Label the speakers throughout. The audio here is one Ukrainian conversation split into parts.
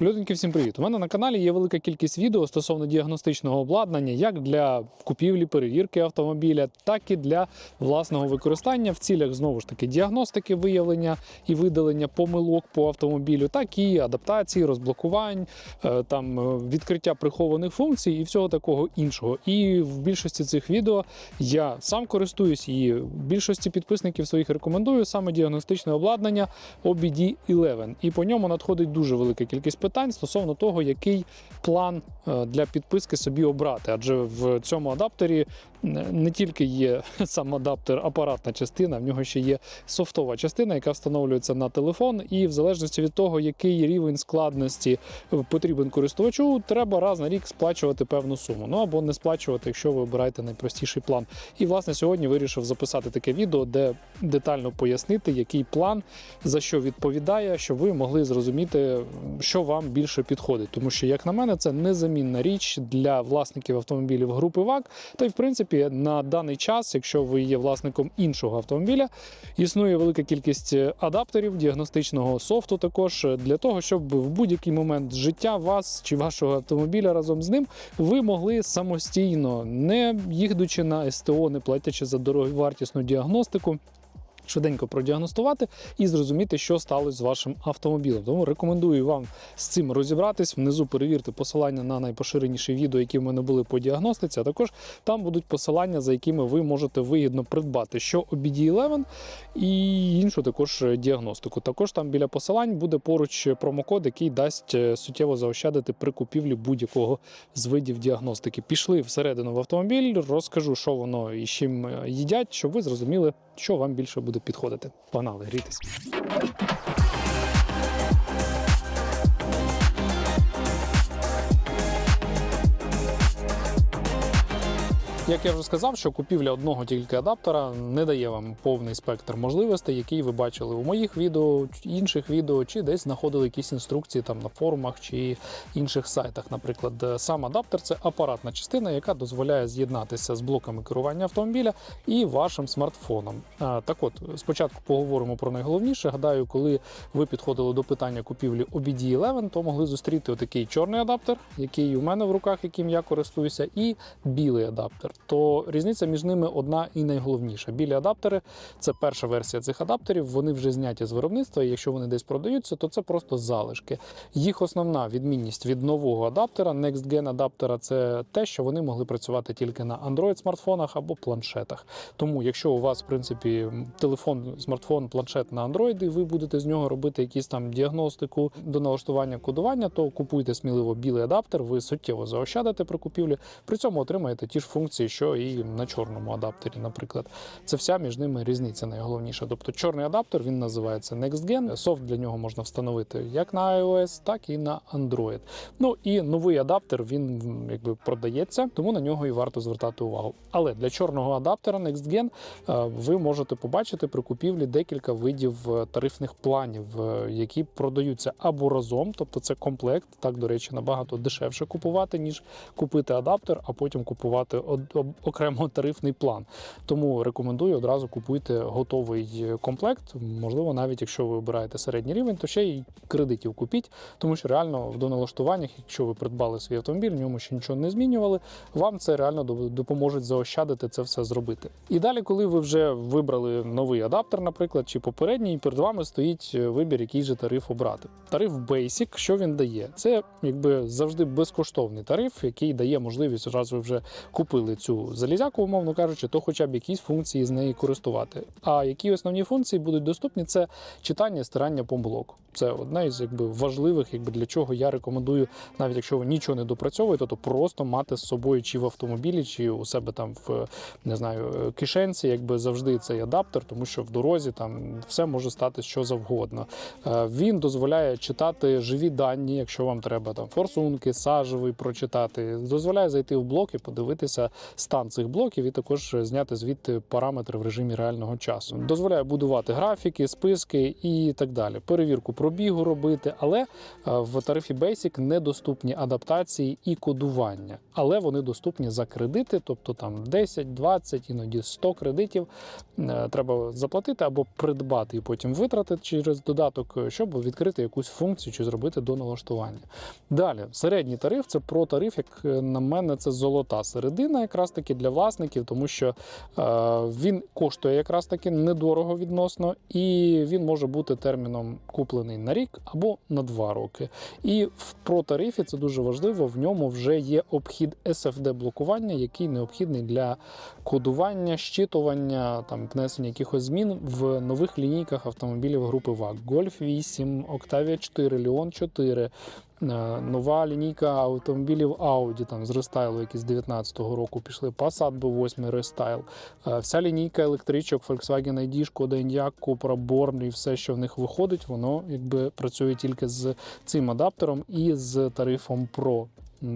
Speaker 1: Люденьки, всім привіт! У мене на каналі є велика кількість відео стосовно діагностичного обладнання, як для купівлі, перевірки автомобіля, так і для власного використання в цілях знову ж таки діагностики, виявлення і видалення помилок по автомобілю, так і адаптації, розблокувань, е, там е, відкриття прихованих функцій і всього такого іншого. І в більшості цих відео я сам користуюсь і більшості підписників своїх рекомендую саме діагностичне обладнання OBD11. І по ньому надходить дуже велика кількість питань стосовно того, який план е, для підписки собі обрати. Адже в цьому адаптері не тільки є сам адаптер, апаратна частина, в нього ще є софтова частина, яка встановлюється на телефон, і в залежності від того, який рівень складності е, потрібен користувачу, треба раз на рік сплачувати певну суму. Ну або не сплачувати, якщо ви обираєте найпростіший план. І власне сьогодні вирішив записати таке відео, де детально пояснити, який план за що відповідає, щоб ви могли зрозуміти, що вам більше підходить. Тому що, як на мене, це незамінна річ для власників автомобілів групи ВАК. Та й в принципі на даний час, якщо ви є власником іншого автомобіля, існує велика кількість адаптерів, діагностичного софту, також для того, щоб в будь-який момент життя вас чи вашого автомобіля разом з ним ви могли самостійно, не їдучи на СТО, не платячи за дороговартісну діагностику швиденько продіагностувати і зрозуміти, що сталося з вашим автомобілем. Тому рекомендую вам з цим розібратись. Внизу перевірте посилання на найпоширеніші відео, які в мене були по діагностиці. А також там будуть посилання, за якими ви можете вигідно придбати що OBD11 і іншу також діагностику. Також там біля посилань буде поруч промокод, який дасть е, суттєво заощадити при купівлі будь-якого з видів діагностики. Пішли всередину в автомобіль, розкажу, що воно і чим е, їдять, щоб ви зрозуміли, що вам більше буде підходити. Погнали, грітись. Як я вже сказав, що купівля одного тільки адаптера не дає вам повний спектр можливостей, який ви бачили у моїх відео, інших відео, чи десь знаходили якісь інструкції там на форумах чи інших сайтах. Наприклад, сам адаптер це апаратна частина, яка дозволяє з'єднатися з блоками керування автомобіля і вашим смартфоном. Так от, спочатку поговоримо про найголовніше. Гадаю, коли ви підходили до питання купівлі OBD11, то могли зустріти отакий чорний адаптер, який у мене в руках, яким я користуюся, і білий адаптер то різниця між ними одна і найголовніша. Білі адаптери це перша версія цих адаптерів. Вони вже зняті з виробництва. І якщо вони десь продаються, то це просто залишки. Їх основна відмінність від нового адаптера, Next Gen адаптера, це те, що вони могли працювати тільки на Android смартфонах або планшетах. Тому, якщо у вас, в принципі, телефон, смартфон, планшет на Android, і ви будете з нього робити якісь там діагностику до налаштування кодування, то купуйте сміливо білий адаптер, ви суттєво заощадите при купівлі. При цьому отримаєте ті ж функції, що і на чорному адаптері, наприклад. Це вся між ними різниця найголовніша. Тобто чорний адаптер він називається NextGen. Софт для нього можна встановити як на iOS, так і на Android. Ну і новий адаптер він якби продається, тому на нього і варто звертати увагу. Але для чорного адаптера NextGen е, ви можете побачити при купівлі декілька видів е, тарифних планів, е, які продаються або разом, тобто це комплект. Так, до речі, набагато дешевше купувати, ніж купити адаптер, а потім купувати окремо тарифний план. Тому рекомендую одразу купуйте готовий комплект. Можливо, навіть якщо ви обираєте середній рівень, то ще й кредитів купіть, тому що реально в доналаштуваннях, якщо ви придбали свій автомобіль, в ньому ще нічого не змінювали, вам це реально до- допоможе заощадити це все зробити. І далі, коли ви вже вибрали новий адаптер, наприклад, чи попередній, перед вами стоїть вибір, який же тариф обрати. Тариф Basic, що він дає? Це якби завжди безкоштовний тариф, який дає можливість, раз ви вже купили цю залізяку, умовно кажучи, то хоча б якісь функції з неї користувати. А які основні функції будуть доступні? Це читання, стирання помилок. Це одна із якби важливих, якби для чого я рекомендую, навіть якщо ви нічого не допрацьовуєте, то просто мати з собою чи в автомобілі, чи у себе там в не знаю кишенці, якби завжди цей адаптер, тому що в дорозі там все може стати що завгодно. Е, Він дозволяє читати живі дані, якщо вам треба там форсунки, сажевий прочитати. Дозволяє зайти в блок і подивитися стан цих блоків і також зняти звідти параметри в режимі реального часу. Дозволяє будувати графіки, списки і так далі. Перевірку пробігу робити, але е, в тарифі Basic недоступні адаптації і кодування, але вони доступні за кредити, тобто там 10, 20, іноді 100 кредитів е, треба заплатити або придбати і потім витратити через додаток, е, щоб відкрити якусь функцію чи зробити до налаштування. Далі, середній тариф це про тариф, як на мене, це золота середина, якраз таки для власників, тому що е, він коштує якраз таки недорого відносно, і він може бути терміном куплений на рік або на два роки. І в про тарифі це дуже важливо. В ньому вже є обхід SFD блокування, який необхідний для кодування, щитування, там внесення якихось змін в нових лінійках автомобілів групи ВАГ. Golf 8, Octavia 4, Leon 4. Е, Нова лінійка автомобілів Audi там з рестайлу, які з 19-го року пішли. Passat B8 рестайл. Е, Вся лінійка електричок Volkswagen ID, Шкода Enyaq, Cupra, Born і все, що в них виходить, воно якби працює тільки з цим адаптером і з тарифом Pro.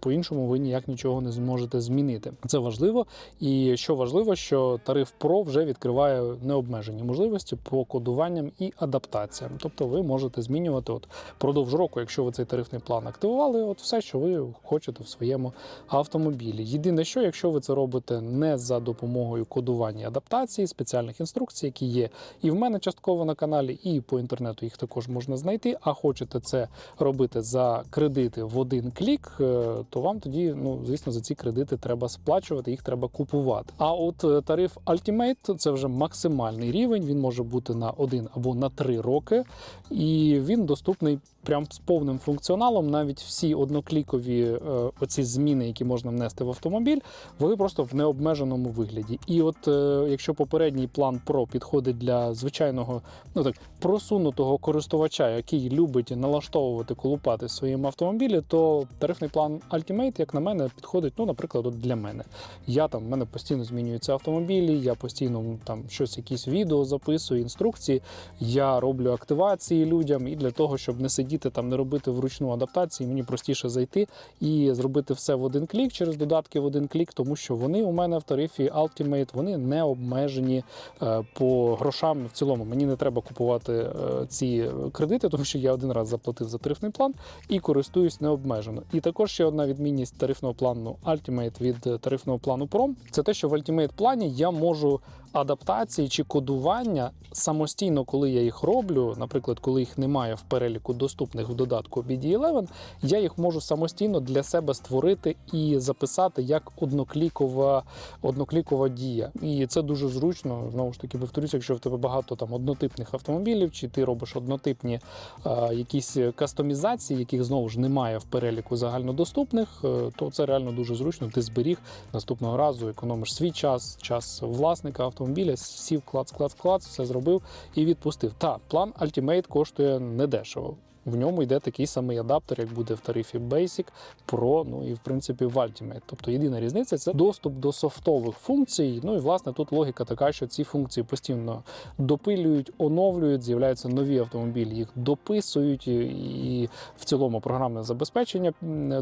Speaker 1: По-іншому ви ніяк нічого не зможете змінити. Це важливо. І що важливо, що тариф Pro вже відкриває необмежені можливості по кодуванням і адаптаціям. Тобто ви можете змінювати от продовж року, якщо ви цей тарифний план активували, от все, що ви хочете в своєму автомобілі. Єдине, що якщо ви це робите не за допомогою кодування і адаптації, спеціальних інструкцій, які є і в мене частково на каналі, і по інтернету їх також можна знайти. А хочете це робити за кредити в один клік, е, то вам тоді, ну звісно, за ці кредити треба сплачувати, їх треба купувати. А от е, тариф Ultimate – це вже максимальний рівень. Він може бути на один або на три роки, і він доступний прям з повним функціоналом. Навіть всі одноклікові е, оці зміни, які можна внести в автомобіль, вони просто в необмеженому вигляді. І от е, якщо попередній план Pro підходить для звичайного, ну так просунутого користувача, який любить налаштовувати колупати в своєму автомобілі, то тарифний план Ultimate, як на мене, підходить, ну, наприклад, от для мене. Я там в мене постійно змінюються автомобілі, я постійно там щось, якісь відео записую, інструкції. Я роблю активації людям, і для того, щоб не сидіти там, не робити вручну адаптації, мені простіше зайти і зробити все в один клік через додатки в один клік, тому що вони у мене в тарифі Ultimate, вони не обмежені е, по грошам в цілому. Мені не треба купувати е, ці кредити, тому що я один раз заплатив за тарифний план і користуюсь необмежено. І також ще одна відмінність тарифного плану Ultimate від тарифного плану Pro – це те, що в Ultimate плані я можу адаптації чи кодування самостійно, коли я їх роблю, наприклад, коли їх немає в переліку доступних в додатку BD11, я їх можу самостійно для себе створити і записати як одноклікова, одноклікова дія. І це дуже зручно. Знову ж таки, повторюся, якщо в тебе багато там однотипних автомобілів, чи ти робиш однотипні е, якісь кастомізації, яких знову ж немає в переліку загальнодоступних, е, то це реально дуже зручно. Ти зберіг наступного разу, економиш свій час, час власника автомобіля, сів, клац, клац, клац, все зробив і відпустив. Та план Ultimate коштує недешево. В ньому йде такий самий адаптер, як буде в тарифі Basic, Pro, ну і в принципі в Ultimate. Тобто єдина різниця це доступ до софтових функцій. Ну і власне тут логіка така, що ці функції постійно допилюють, оновлюють, з'являються нові автомобілі, їх дописують, і- в цілому програмне забезпечення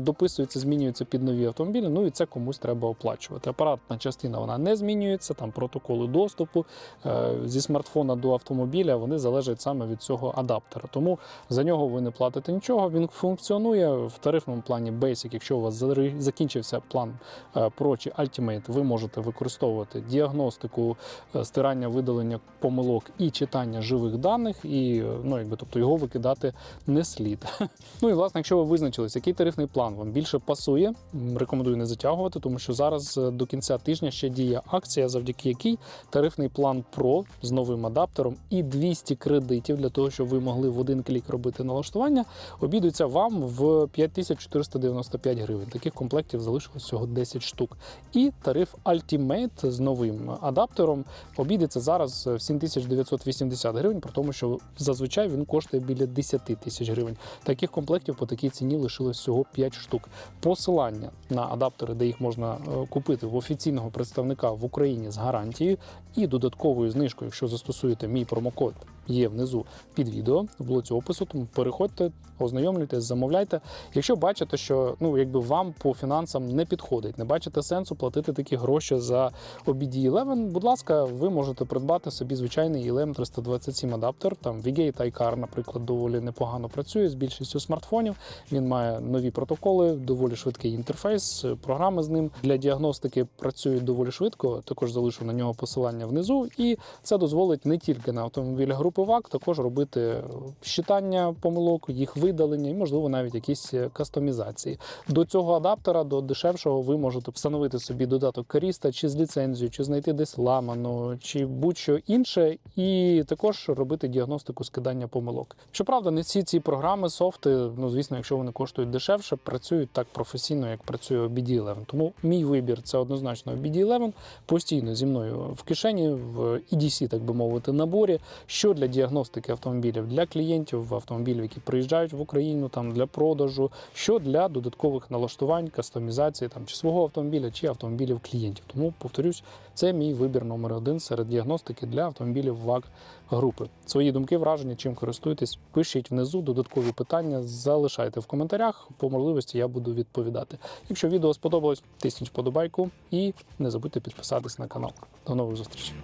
Speaker 1: дописується, змінюється під нові автомобілі. Ну і це комусь треба оплачувати. Апаратна частина вона не змінюється. Там протоколи доступу е, зі смартфона до автомобіля вони залежать саме від цього адаптера. Тому за нього ви не платите нічого. Він функціонує в тарифному плані Basic. Якщо у вас закінчився план е, Pro чи Ultimate, ви можете використовувати діагностику, е, стирання, видалення помилок і читання живих даних, і е, ну якби тобто його викидати не слід. Ну і власне, якщо ви визначились, який тарифний план вам більше пасує, рекомендую не затягувати, тому що зараз до кінця тижня ще діє акція, завдяки якій тарифний план Pro з новим адаптером і 200 кредитів для того, щоб ви могли в один клік робити налаштування, обійдуться вам в 5495 гривень. Таких комплектів залишилось всього 10 штук. І тариф Ultimate з новим адаптером обійдеться зараз в 7980 гривень, при тому, що зазвичай він коштує біля 10 тисяч гривень. Таких комплектів по такій ціні лишилось всього 5 штук. Посилання на адаптери, де їх можна е, купити в офіційного представника в Україні з гарантією, і додатковою знижкою, якщо застосуєте мій промокод, є внизу під відео в блоці опису. Тому переходьте, ознайомлюйтесь, замовляйте. Якщо бачите, що ну якби вам по фінансам не підходить, не бачите сенсу платити такі гроші за OBD11, будь ласка, ви можете придбати собі звичайний ELM 327 адаптер. Там VGate iCar, наприклад, доволі непогано працює з більшістю смартфонів. Він має нові протоколи, доволі швидкий інтерфейс. Програми з ним для діагностики працюють доволі швидко. Також залишу на нього посилання внизу, і це дозволить не тільки на автомобілі групи ВАК, також робити щитання помилок, їх видалення і, можливо, навіть якісь кастомізації. До цього адаптера, до дешевшого, ви можете встановити собі додаток Каріста чи з ліцензією, чи знайти десь ламану, чи будь-що інше, і також робити діагностику скидання помилок. Щоправда, не всі ці програми, софти, ну звісно, якщо вони коштують дешевше, працюють так професійно, як працює OBD11. Тому мій вибір це однозначно OBD11, постійно зі мною в кишені, в EDC, так би мовити, наборі. Що для діагностики автомобілів для клієнтів автомобілів, які приїжджають в Україну там для продажу, що для додаткових налаштувань, кастомізації там чи свого автомобіля, чи автомобілів клієнтів. Тому повторюсь, це мій вибір номер один серед діагностики для автомобілів ВАГ групи. Свої думки, враження, чим користуєтесь, пишіть внизу додаткові питання, залишайте в коментарях. По можливості я буду відповідати. Якщо відео сподобалось, тисніть вподобайку і не забудьте підписатись на канал. До нових зустрічей.